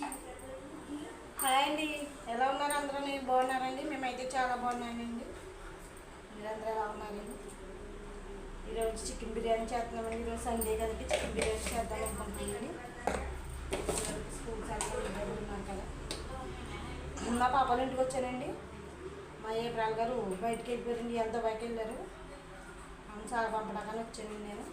Hi అండి. ఎలా ఉన్నారు అందరూ? నేను బాగున్నారండి? మేమైతే చాలా బాగున్నానండి మీరందరూ ఎలా ఉన్నారండి ఈరోజు చికెన్ బిర్యానీ చేస్తున్నామండి. ఈరోజు సండే కదండి. చికెన్ బిర్యానీ చేద్దాం అనుకుంటున్నానండి స్కూల్ సెంటర్ ఉన్నాను కదా. మా పాపల ఇంటికి వచ్చానండి. మా ఏప్రాల్ గారు బయటికి వెళ్ళిపోయారండి. ఎంత బయటకు వెళ్ళారు. అవును చాలా పంపడాకని వచ్చానండి నేను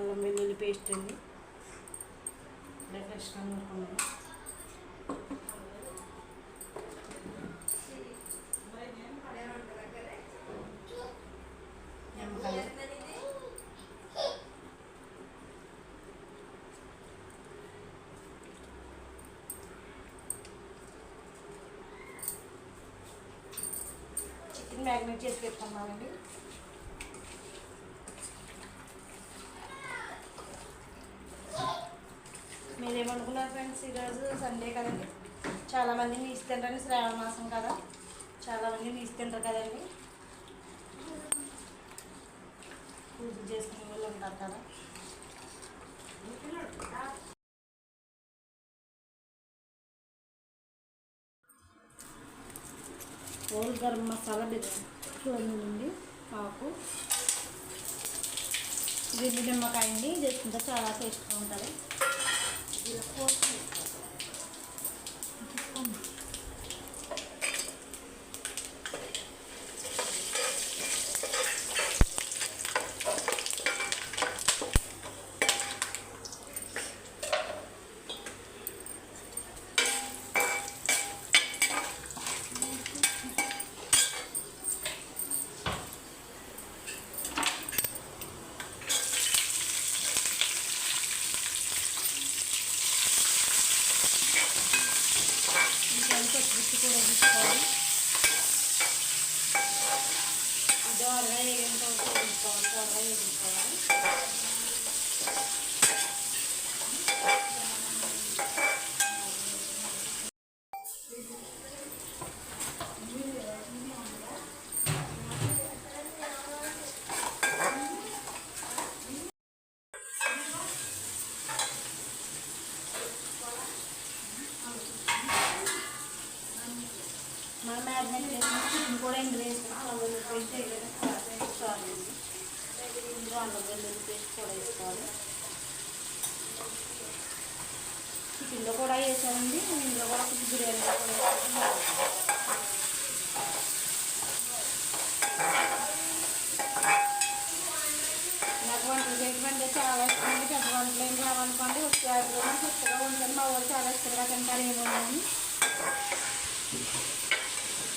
అల్లం వెల్లుల్లి పేస్ట్ అండి ఇప్పుడే ఫ్రెష్గా నూరుకున్నాను చికెన్ మ్యాగ్నేట్ చేసి పెట్టుకున్నామండి మీరేమనుకున్నారు ఫ్రెండ్స్ ఈరోజు సండే కదండి. చాలామంది నీసి తింటారని శ్రావణ మాసం కదా. చాలామంది నీసి తింటారు కదండి. పూజ చేసుకునే వాళ్ళు ఉంటారు కదా. హోల్ గరం మసాలా చూడండి ఆకు. ఇది నిమ్మకాయ అండి చేసుకుంటే చాలా టేస్ట్గా ఉంటుంది. ఇంకా దోరగా వేయంతో వేసుకోవాలి దోరగా వేసుకోవాలి మనం మ్యారినేట్ కూడా ఇందులో ఇందులో అల్లం వెల్లుల్లి పేస్ట్ కూడా వేసుకోవాలి చికెన్లో కూడా వేసామండి. ఇందులో కూడా కొంచెం బిర్యానీలో కూడా వేసుకుంటే నాకు వంటలు చేయడం చాలా ఇష్టం అండి. పెద్ద వంటలు ఏం రావనుకోండి వచ్చేట్లో కొత్తగా ఉంటుంది మా వాళ్ళు చాలా ఇష్టంగా తింటారు ఏమో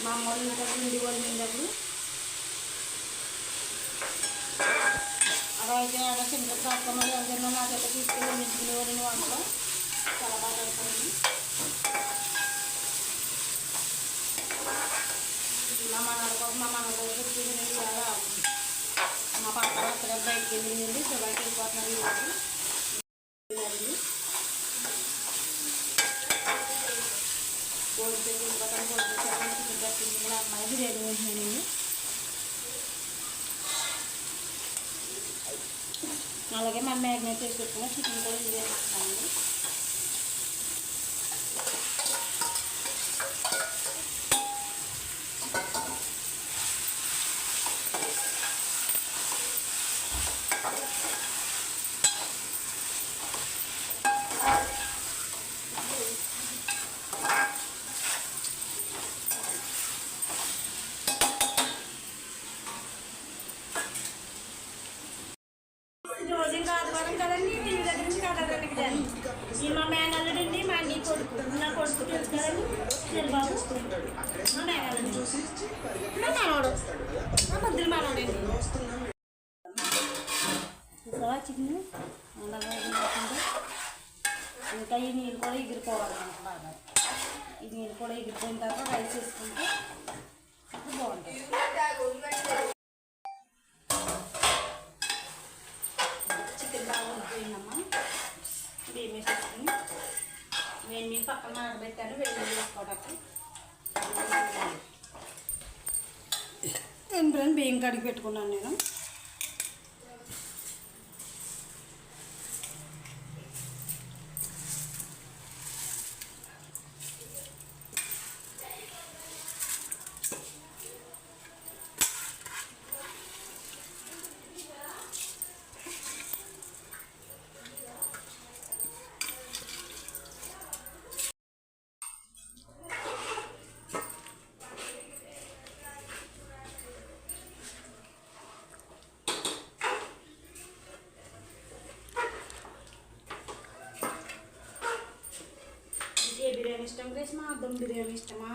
మా అమ్మ వాళ్ళు ఇంకా గుండి వాళ్ళు ఉండేప్పుడు అలా అయితే అలా చిన్న ప్రాంతంలో ఎవరైనా నాకైతే తీసుకుని నించుకునే వాళ్ళు వంటలో చాలా బాగా ఉంటుంది మా మనకు మా మనకు తీసుకుని మా పాప అక్కడ బయటికి వెళ్ళింది సో బయటకు వెళ్ళిపోతున్నారు ఈరోజు వెళ్ళారండి. కోడితే వెళ్ళిపోతాను కోడితే చాలా చికెన్ పెట్టింది మా అమ్మాయి బిర్యానీ వేసినానండి అలాగే మా మ్యాగ్నేట్ చేసి పెట్టుకున్న చికెన్ కూడా ఇది వేసుకున్నానండి రోజు ఇంకా ఆదివారం కదండి టీవీ దగ్గర నుంచి కదలడానికి దాన్ని ఈ మా మేనల్లుడండి మా అన్ని కొడుకు. నా కొడుకు తెలుసు కదండి? మా మేనల్లుడు. మా మనవడు. మా ముద్దులు మనవడండి చూసావా చికెన్ అలాగా ఇంకా ఈ నీళ్ళు కూడా ఎగిరిపోవాలి మనకు బాగా. ఈ నీళ్ళు కూడా ఎగిరిపోయిన తర్వాత రైస్ వేసుకుంటే బాగుంటుంది చికెన్ బాగా ఉడిపోయిందమ్మా బియ్యం వేసేసుకుని వేడి నీళ్ళు పక్కన నానబెట్టాను వేడి నీళ్ళు వేసుకోవడానికి ఏం బియ్యం కడిగి పెట్టుకున్నాను నేను మీకు ఏ బిర్యానీ ఇష్టం గ్రేస్మా దమ్ బిర్యానీ ఇష్టమా?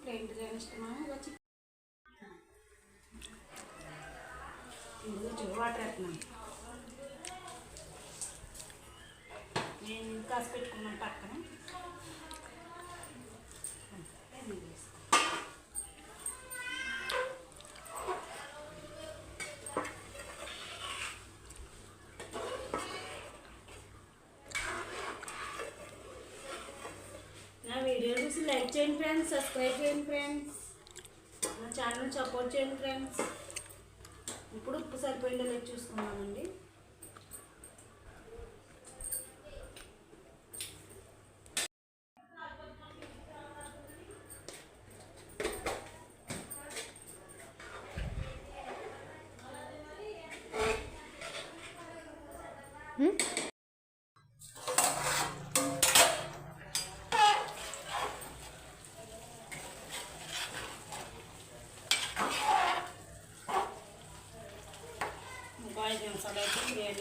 ప్లేన్ బిర్యానీ ఇష్టమా? ఇలా చికెన్. వాటర్ వేస్తున్నాను నేను కాసి పెట్టుకున్నాను పక్కన నా వీడియో చూసి లైక్ చేయండి ఫ్రెండ్స్ సబ్స్క్రైబ్ చేయండి ఫ్రెండ్స్ నా ఛానల్ సపోర్ట్ చేయండి ఫ్రెండ్స్ ఇప్పుడు ఉప్పు సరిపోయిందో లేదు చూసుకున్నామండి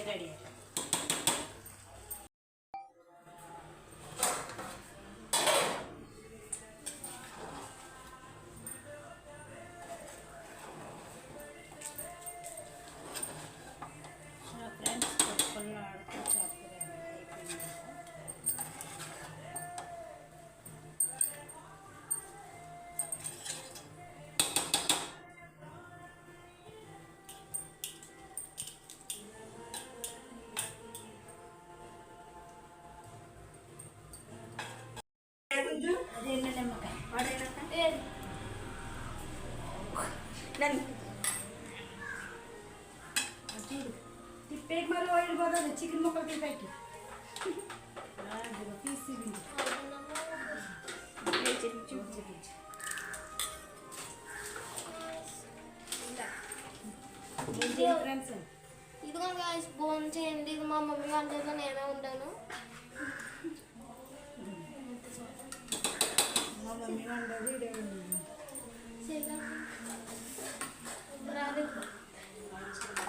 రెడీ అదేంటి నిమ్మకాయ వాడేనాక పోతుంది చికెన్ ముక్కలు తిప్పేకి తీసి ఇదిగో గాయస్ చేయండి ఇది మా మమ్మీ వాళ్ళ దగ్గర నేనే ఉంటాను ശരി